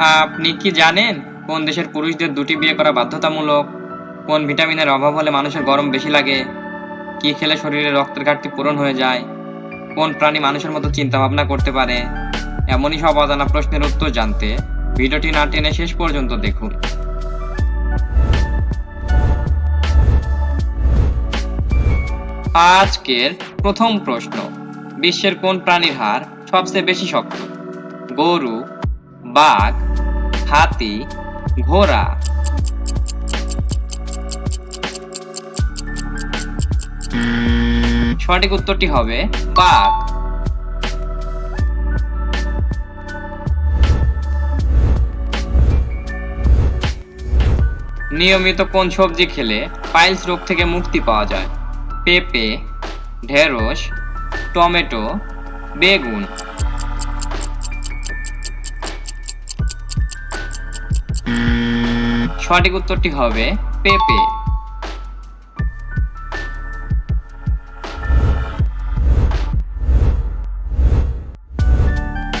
আপনি কি জানেন কোন দেশের পুরুষদের দুটি বিয়ে করা বাধ্যতামূলক? কোন ভিটামিনের অভাব হলে মানুষের গরম বেশি লাগে? কি খেলে শরীরে রক্তের ঘাটতি পূরণ হয়ে যায়? কোন প্রাণী মানুষের মতো চিন্তা ভাবনা করতে পারে? এমনই সব অজানা প্রশ্নের উত্তর জানতে ভিডিওটি না টেনে শেষ পর্যন্ত দেখুন। আজকের প্রথম প্রশ্ন, বিশ্বের কোন প্রাণীর হাড় সবচেয়ে বেশি শক্ত? গরু, বাঘ হাতি ঘোড়া সঠিক উত্তরটি হবে বাঘ। নিয়মিত কোন সবজি খেলে পাইলস রোগ থেকে মুক্তি পাওয়া যায়? পেঁপে, ঢেঁড়স, টমেটো, বেগুন। সঠিক উত্তরটি হবে পেঁপে।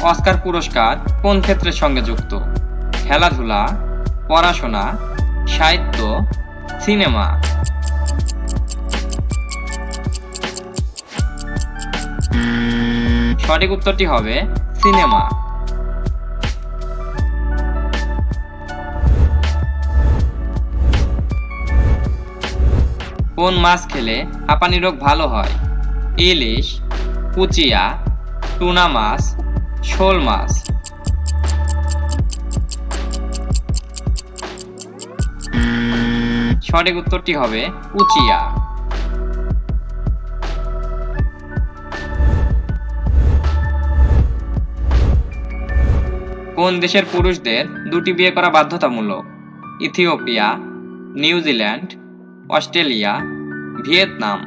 অস্কার পুরস্কার কোন ক্ষেত্রের সঙ্গে যুক্ত? খেলাধুলা, পড়াশোনা, সাহিত্য, সিনেমা। সঠিক উত্তরটি হবে সিনেমা। কোন মাছ খেলে হাঁপানি রোগ ভালো হয়? ইলিশ, কুচিয়া, টুনা মাছ, শোল মাছ। সঠিক উত্তরটি হবে উচিয়া কোন দেশের পুরুষদের দুটি বিয়ে করা বাধ্যতামূলক? Ethiopia, New Zealand Australia, Vietnam.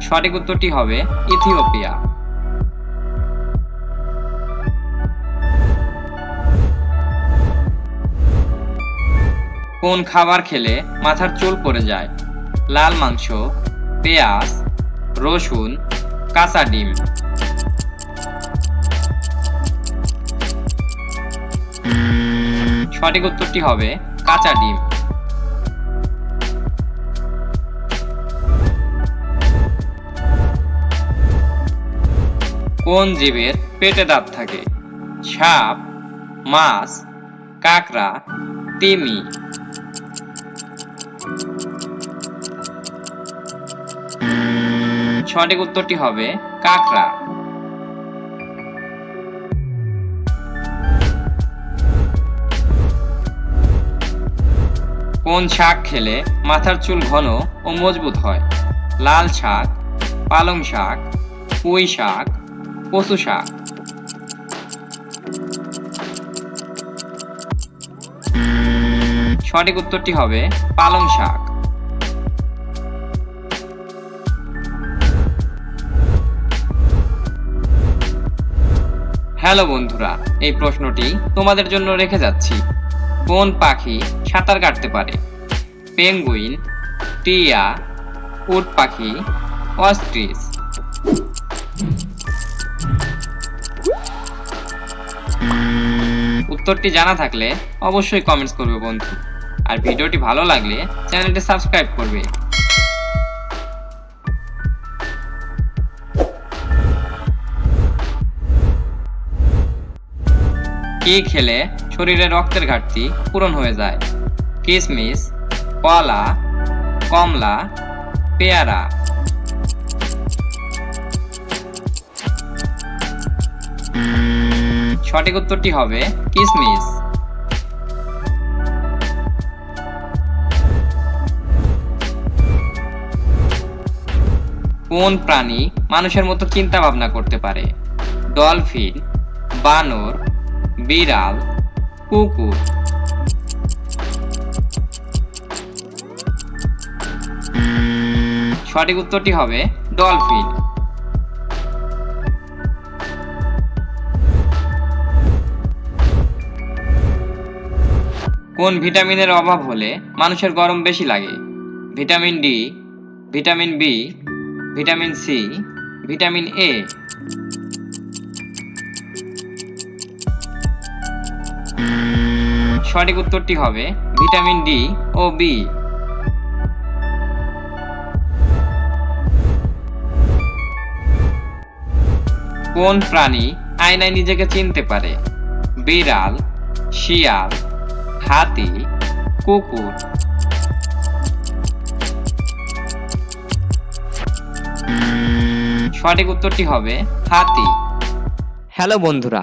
সঠিক উত্তরটি হবে ইথিওপিয়া। কোন খাবার খেলে মাথার চুল পড়ে যায়? লাল মাংস, পেঁয়াজ, রসুন, কাঁচা ডিম। সঠিক উত্তরটি হবে কাঁচা ডিম। কোন জীবের পেটে দাঁত থাকে? সাপ, মাছ, কাঁকড়া, তিমি। সঠিক উত্তরটি হবে কাঁকড়া। কোন শাক খেলে মাথার চুল ঘন ও মজবুত হয়? লাল শাক, পালং শাক, পুঁই শাক, কচু শাক। সঠিক উত্তরটি হবে পালং শাক। হ্যালো বন্ধুরা, এই প্রশ্নটি তোমাদের জন্য রেখে যাচ্ছি। কোন পাখি সাঁতার কাটতে পারে। পেঙ্গুইন, টিয়া, উট পাখি, অস্ট্রিচ। উত্তরটি জানা থাকলে অবশ্যই কমেন্টস করবে বন্ধু। আর ভিডিওটি ভালো লাগলে চ্যানেলটি সাবস্ক্রাইব করবে। কি খেলে শরীরে রক্তের ঘাটতি পূরণ হয়ে যায়। কিশমিশ কলা, কমলা, পেয়ারা। সঠিক উত্তরটি হবে কিশমিশ কোন প্রাণী মানুষের মতো চিন্তা ভাবনা করতে পারে? ডলফিন, বানর, বিড়াল কুকুর। সঠিক উত্তরটি হবে ডলফিন। কোন ভিটামিনের অভাব হলে মানুষের গরম বেশি লাগে? Vitamin D, vitamin B, vitamin C, vitamin A. সঠিক উত্তরটি হবে ভিটামিন ডি ও বি। কোন প্রাণী আয়নায় নিজেকে চিনতে পারে? বিড়াল, শিয়াল, হাতি, কুকুর। সঠিক উত্তরটি হবে হাতি। হ্যালো বন্ধুরা